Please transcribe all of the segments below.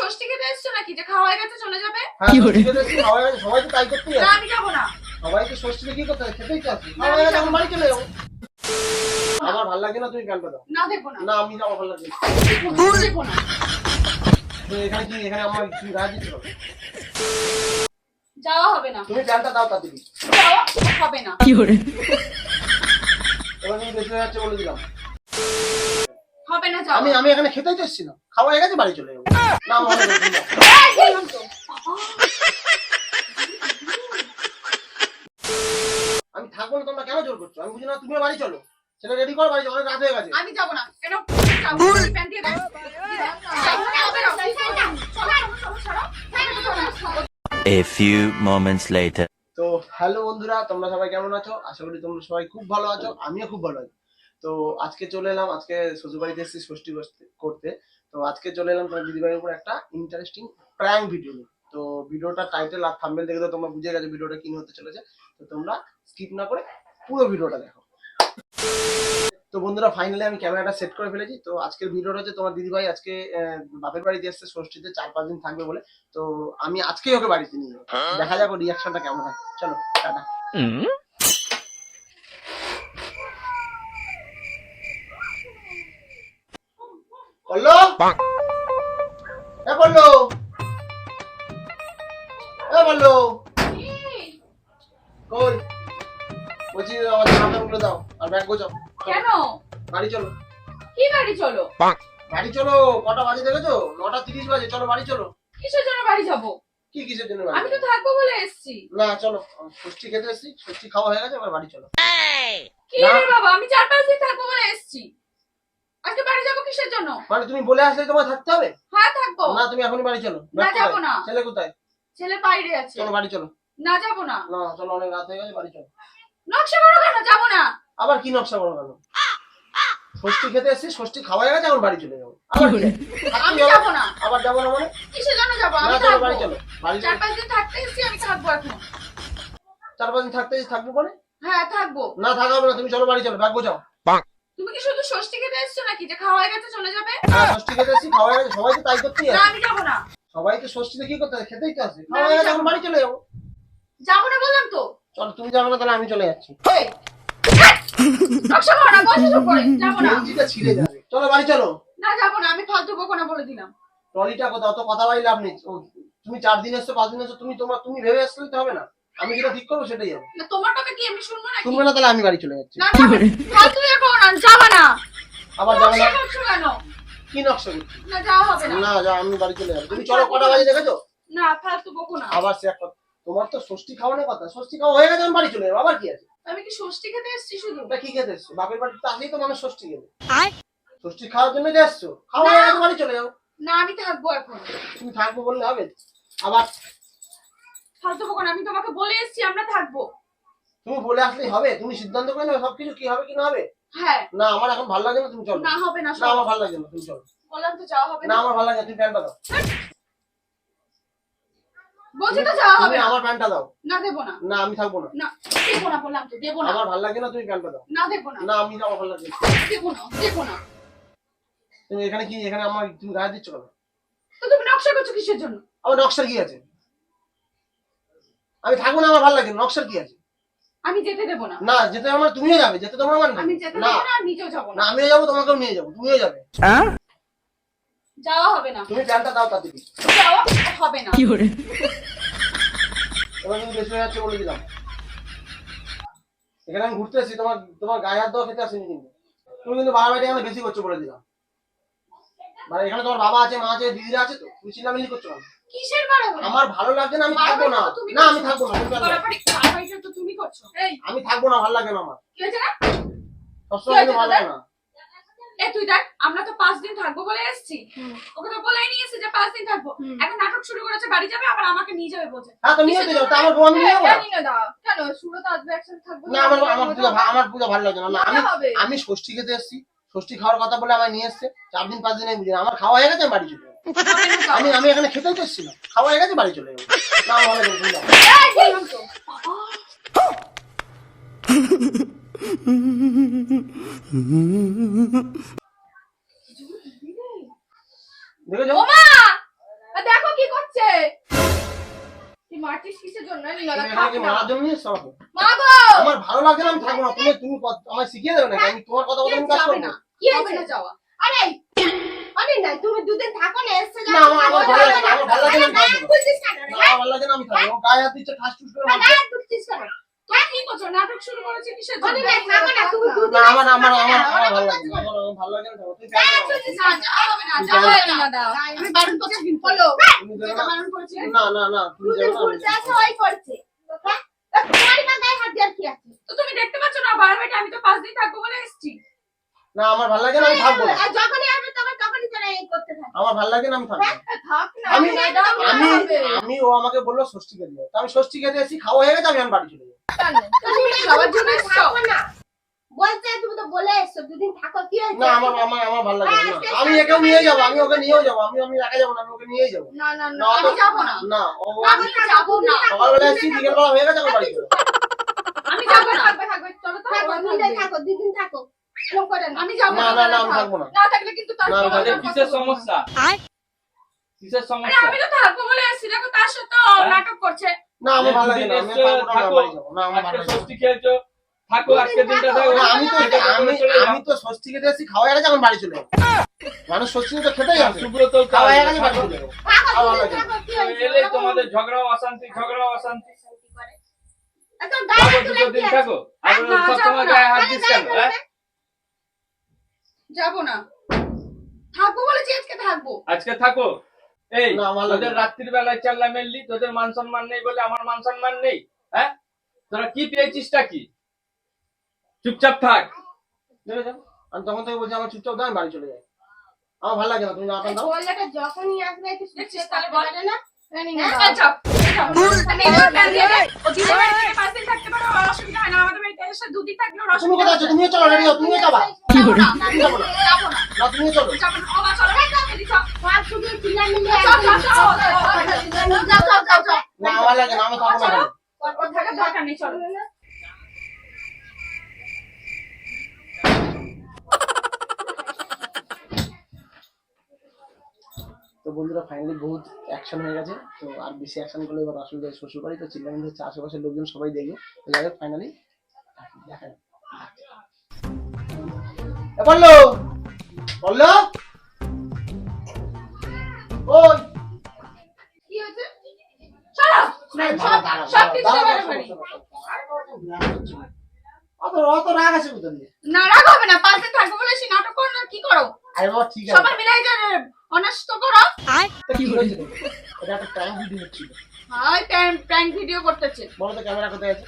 ষষ্ঠী খেতে এসছো নাকি? যে খাওয়া হয়ে গেছে চলে যাবে? হ্যাঁ খাওয়া হয়ে গেছে, সবাই তো তাই করতেই না আমি যাব না। সবাইকে ষষ্ঠীতে কি করতে হয় খেতেই তো আছে। খাওয়া হয়ে গেছে এখন বাড়ি চলে যাব। আমার ভালো লাগে না তুমি প্যান্টটা দাও। না দেখব না। না আমি আমার ভালো লাগে না। দেখব না। এখানে কি এখানে আমার গায়ে দিচ্ছ কেন? যাওয়া হবে না। তুমি প্যান্টটা দাও তাড়াতাড়ি যাওয়া হবে না। এবার তুমি হয়ে যাচ্ছে বলে দিলাম। হবে না আমি আমি এখানে খেতেই তো এসেছি না খাওয়া হয়ে গেছে বাড়ি চলে যাব। না। আমি থাকব না তোমরা কেন জোর করছ? আমি বুঝি না তুমিও বাড়ি চলো। সেটা রেডি করো বাড়ি চলো রাত হয়ে গেছে। আমি যাব না। কেন। A few moments later. তো হ্যালো বন্ধুরা তোমরা সবাই কেমন আছো? আশা করি তোমরা সবাই খুব ভালো আছো। আমিও খুব ভালো আছি। তো আজকে চলে এলাম আজকে শ্বশুরবাড়িতে এসেছি ষষ্ঠী করতে- তো আজকে চলে এলাম তোমার দিদিভাইয়ের উপর একটা ইন্টারেস্টিং প্র্যাঙ্ক ভিডিও নিয়ে। তো ভিডিওটা টাইটেল আর থাম্বনেল দেখে তো তোমরা বুঝে গেছো ভিডিওটা কি হতে চলেছে। তো তোমরা স্কিপ না করে পুরো ভিডিওটা দেখো। তো বন্ধুরা ফাইনালি আমি ক্যামেরাটা সেট করে ফেলেছি। তো আজকের ভিডিওটা হচ্ছে তোমার দিদিভাই আজকে বাপের বাড়িতে এসছে ষষ্ঠীতে চার পাঁচ দিন থাকবে বলে। তো আমি আজকেই ওকে বাড়িতে নিয়ে যাব। দেখা যাক রিয়াকশনটা কেমন হয়। চলো টাটা বলল এ বলল। এ বলল। কই? বলছি আমার দাও আর ব্যাগ গোছাও। কেন? বাড়ি চলো। কি বাড়ি চলো? বাড়ি চলো কটা বাজে দেখেছ? নটা তিরিশ বাজে চলো বাড়ি চলো। কিসের জন্য বাড়ি যাব? কি কিসের জন্য আমি তো থাকব বলে এসেছি। না চলো ষষ্ঠী খেতে এসছি ষষ্ঠী খাওয়া হয়ে গেছে এবার বাড়ি চলো। কি রে বাবা আমি চার পাঁচ দিন থাকব বলে এসেছি আজকে বাড়ি যাব কিসের জন্য? মানে তুমি বলে আসলে তোমার থাকতে হবে? হ্যাঁ থাকব। না তুমি এখনই বাড়ি চলো। না, যাব না। ছেলে কোথায়? ছেলে বাইরে আছে। চলো বাড়ি চলো। না যাব না। না চলো অনেক রাত হয়ে গেছে বাড়ি চলো। নকশা করো কেন? যাব না। আবার কি নকশা করো কেন? ষষ্ঠী খেতে এসছি ষষ্ঠী খাওয়া হয়ে গেছে এখন বাড়ি চলে যাব। আবার আমি যাব না। আবার যাব না মানে? কিসের জন্য যাব? আমি থাকব। বাড়ি চলো বাড়ি চার পাঁচ দিন থাকতে এসেছি আমি থাকব এখন। চার পাঁচ দিন থাকতে থাকব মানে? হ্যাঁ থাকব। না থাকা হবে না তুমি চলো বাড়ি চলো ব্যাগ গোছাও। তুমি কি শুধু ষষ্ঠী খেতে এসছো নাকি? যে খাওয়া হয়ে গেছে চলে যাবে। হ্যাঁ ষষ্ঠী খেতে এসছি খাওয়া হয়ে গেছে সবাই তো তাই করতেই না আমি যাব না। সবাই তো ষষ্ঠীতে কি করতে খেতেই তো আছে। খাওয়া হয়ে গেছে এখন বাড়ি চলে যাব। যাব না বললাম তো। চলো তুমি যাবে না তাহলে আমি চলে যাচ্ছি। চলো বাড়ি চলো। না যাব না আমি ফালতু বকো না বলে দিলাম। ট্রলিটা কোথাও অত কথা বাড়ি লাভ নেই। তুমি চার দিন এসছো পাঁচ দিন এসছো তুমি তোমার তুমি ভেবে আসলে তো হবে না। আমি যেটা ঠিক করব সেটাই হবে। না তোমার কথা কি আমি শুনব নাকি? শুনবে না তাহলে আমি বাড়ি চলে যাচ্ছি। না না। ফালতু ইয়ে করো না যাব না। আবার যাবে না? কেন? কি নকশা করছি? না যাওয়া হবে না। না যা আমি বাড়ি চলে যাব। তুমি চলো কটা বাজে দেখেছ? না ফালতু বকো না। আবার সে একটা তোমার তো ষষ্ঠী খাওয়ানোর কথা। ষষ্ঠী খাওয়া হয়ে গেছে আমি বাড়ি চলে যাব। আবার কি আছে? আমি কি ষষ্ঠী খেতে এসেছি শুধু? ওটা কি খেতে এসছো? বাপের বাড়িতে তো আসলেই তো মানুষ ষষ্ঠী খেতে। ষষ্ঠী খাওয়ার জন্য যে এসছো। খাওয়া হয়ে গেছে বাড়ি চলে যাব। না আমি থাকব এখন। তুমি থাকব বললে হবে। আবার ফালতু বকো আমি তোমাকে বলে এসেছি আমরা থাকব। তুমি বলে আসলেই হবে। তুমি সিদ্ধান্ত করে নেবে সবকিছু কি হবে কি না হবে? হ্যাঁ। না আমার এখন ভালো লাগে না তুমি চলো। না হবে না না আমার ভালো লাগে না তুমি চলো। বললাম তো যাওয়া হবে না আমার ভালো লাগে তুমি প্যান্টটা দাও। বলছি তো যাওয়া হবে আমার প্যান্টটা দাও। না দেবো না। না আমি থাকব না। না দেবো না বললাম তো দেবো না। আমার ভালো লাগে না তুমি প্যান্টটা দাও। না দেবো না। না আমি আমার ভালো লাগে। দেবো না দেবো না। তুমি এখানে কি এখানে আমার তুমি গায়ে দিচ্ছ কেন? তো তুমি নকশা করছ কিসের জন্য? আমার নকশার কি আছে? আমি থাকব না আমার ভালো লাগে না, নকশার কি আছে? আমি যেতে দেবো না। না যেতে আমার তুমিও যাবে যেতে তোমার আমার আমি যেতে না। দেবো না নিজেও যাব না। না আমিও যাব তোমাকেও নিয়ে যাব তুমিও যাবে। যাওয়া হবে না। তুমি প্যান্টটা দাও তাড়াতাড়ি যাওয়া হবে না। এবার তুমি বেশি হয়ে যাচ্ছে বলে দিলাম। এখানে আমি ঘুরতে এসেছি তোমার তোমার গায়ে হাত দেওয়া খেতে আসিনি কিন্তু। তুমি কিন্তু বাড়াবাড়ি এখানে বেশি করছ বলে দিলাম। মানে এখানে তোমার বাবা আছে মা আছে দিদিরা আছে তো তুমি চিল্লামিল্লি করছ কেন? কিসের বাড়াবাড়ি আমার ভালো লাগছে না আমি থাকব না। না আমি থাকব না বাড়াবাড়ি বাড়াবাড়িটা তো তুমি করছ। এই। আমি থাকব না ভালো লাগে না আমার। কি হয়েছে না? সবসময় ভালো লাগে না। এ তুই দেখ আমরা তো পাঁচ দিন থাকব বলে এসেছি। ওকে তো বলেই নিয়েছে যে পাঁচ দিন থাকব। এখন নাটক শুরু করেছে বাড়ি যাবে আবার আমাকে নিয়ে যাবে বলছে। হ্যাঁ তো নিয়ে যাও তা আমার বউ আমি নিয়ে যাব। না। জানি না দা কেন? সুরত আসবে একসাথে থাকব না আমার আমার পুজো আমার পুজো ভালো লাগে না। না আমি হবে। আমি ষষ্ঠী খেতে এসেছি। ষষ্ঠী খাওয়ার কথা বলে আমায় নিয়ে এসছে। চার দিন পাঁচ দিন আমি বুঝি আমার খাওয়া হয়ে গেছে বাড়ি চলে আমি আমি এখানে খেতে এসেছিলাম। খাওয়া হয়ে গেছে বাড়ি চলে দেখো কি করছে? মারছিস আমার তুমি তুমি আমায় শিখিয়ে দেবে না তোমার কথা বলতে কাজ না? কি হয়েছে? আরে তুমি দুদিন থাকো না এসে না, আমার- আমার ভালো লাগে না, ভালো লাগে না, আমি থাকব না। বলছিস কেন রে? না, আমার ভালো লাগে না আমি থাকব গায়ে হাত দিচ্ছে ঠাস ঠুস করে মারছে। গায়ে ঢুকছিস কেন? তুমি কি করছ নাটক শুরু করেছে কিসের জন্য থাকো না, তুমি দুদিন আমার আমার আমার এসে আমার থাকো ভালো লাগে না আমার আমার ভালো লাগে না তুমি যাও না। না না যাওয়া হবে না দাও আমি বারণ করছি কিন্তু। বলো, তুমি যাও এটা না। বারণ করেছি না না না তুমি যাও না ঘুরতে আসো, ওই করছে। হ্যাঁ? তোমার গায়ে হাত দেওয়ার কি আছে? তো তুমি দেখতে পাচ্ছ না বারবার আমি তো পাঁচ দিন থাকব বলে এসেছি না আমার ভালো লাগে না আমি থাকব যখনই আসবে তখন তখনই তোরা এই করতে থাকবে। আমার ভালো লাগে না আমি থাকব। থাক না আমি আমি আমি ও আমাকে বলল ষষ্ঠী খেতে যাও। তা আমি ষষ্ঠী খেতে এসেছি খাওয়া হয়ে গেছে আমি এখন বাড়ি চলে যাব। তুমি খাওয়ার জন্য না। বলতে তুমি তো বলে এসছো দুদিন থাকো কি হয়েছে? না আমার আমার আমার ভালো লাগে না আমি একেও নিয়ে যাব আমি ওকে নিয়েও যাব আমি আমি একা যাব না আমি ওকে নিয়েই যাব। না না না, আমি যাব না। না ও আমি যাব না। সকালবেলা এসেছি বিকেলবেলা হয়ে গেছে আমার বাড়ি চলে আমি যাব না। থাকবে থাকবে চলো তো। থাকো দুদিন থাকো। দুদিন থাকো এরকম করে না আমি যাব না না না না থাকব না। না থাকলে কিন্তু তার না, আমি তোমার থাকব কথা কিসের সমস্যা? কিসের সমস্যা? আমি তো থাকব বলে এসেছি দেখো তার সাথে? নাটক করছে। না আমার ভালো লাগে না আমি থাকব না আমি থাকো। বাড়ি যাব। না আমার ভালো লাগে ষষ্ঠী খেয়েছো? থাকো আজকে দিনটা থাকো। আমি তো আমি করে চলে যাও। আমি তো ষষ্ঠী খেতে এসেছি খাওয়া গেছে এখন বাড়ি চলে যাব। মানুষ ষষ্ঠী তো খেতেই হবে সুব্রত খাওয়া গেছে বাড়ি চলে যাব। এলেই তোমাদের ঝগড়া অশান্তি ঝগড়া অশান্তি। সবসময় গায়ে হাত দিস কেন হ্যাঁ? যাব না। থাকব বলেছি আজকে থাকব। আজকে থাকো। এই তোদের রাত্রির বেলায় চাল্লা মেললি তোদের মান সম্মান নেই বলে আমার মান সম্মান নেই হ্যাঁ? তোরা কি পেয়েছিসটা কি? চুপচাপ থাক। আমি তখন থেকে বলছি আমার চুপচাপ দাও বাড়ি চলে যাই। আমার ভালো লাগে না তুমি না যখনই আসবে তাহলে বল। না? আমার। তুমিও চলো রেডি তুমিও যাবা। না, না। তুমিও চলো। না। আমার লাগে না আমি থাকব না ওর থাকার দরকার নেই, চলো। তো বন্ধুরা ফাইনালি বহুত অ্যাকশন হয়ে গেছে। তো আর বেশি অ্যাকশন করলে এবার অসুবিধা শ্বশুর বাড়ি তো চিল্লামিল্লি হচ্ছে আশেপাশের লোকজন সবাই দেখবে। তো যাই হোক ফাইনালি দেখা বলল! বলল? ওই! কি হয়েছে? চলো। সব- সব কিছু এবারে বাড়ি। অত অত রাগ আছে না রাগ হবে না পাঁচ দিন থাকব বলে সে নাটক করো না কি করো? আরে বাবা ঠিক আছে। সবাই মিলে এই যে অনাস্ত করো। তো কি হয়েছে এটা একটা প্র্যাঙ্ক ভিডিও হচ্ছিল হাই প্র্যাঙ্ক ভিডিও করতেছে। বলো তো ক্যামেরা কোথায় আছে?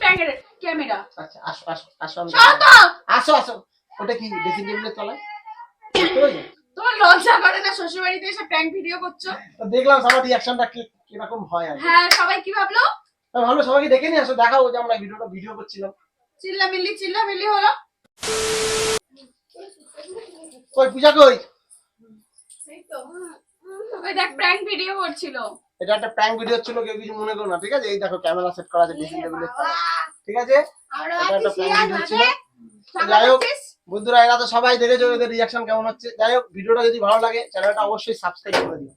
প্র্যাঙ্কের ক্যামেরা আচ্ছা আসো আসো আসো তো। আসো আসো। ওটা কি ড্রেসিং টেবিলের তলায়? তোমার লজ্জা করে না শ্বশুর বাড়িতে এসে প্র্যাঙ্ক ভিডিও করছ? দেখলাম সবার রিয়াকশনটা কি কীরকম হয় আর হ্যাঁ সবাই কি ভাবলো? ভাবলো সবাইকে ডেকে নিয়ে আসো দেখাও যে আমরা ভিডিওটা ভিডিও করছিলাম। চিল্লা মিল্লি চিল্লা মিল্লি হলো। কই পূজা কই? ওই দেখ প্র্যাঙ্ক ভিডিও করছিল। এটা একটা প্র্যাঙ্ক ভিডিও ছিল কেউ কিছু মনে করো না ঠিক আছে? এই দেখো ক্যামেরা সেট করা আছে টেবিলের ঠিক আছে? এটা একটা প্র্যাঙ্ক ভিডিও ছিল। যাই হোক বন্ধুরা এরা তো সবাই দেখেছ এদের রিয়াকশন কেমন হচ্ছে। যাই হোক ভিডিওটা যদি ভালো লাগে চ্যানেলটা অবশ্যই সাবস্ক্রাইব করে দিও।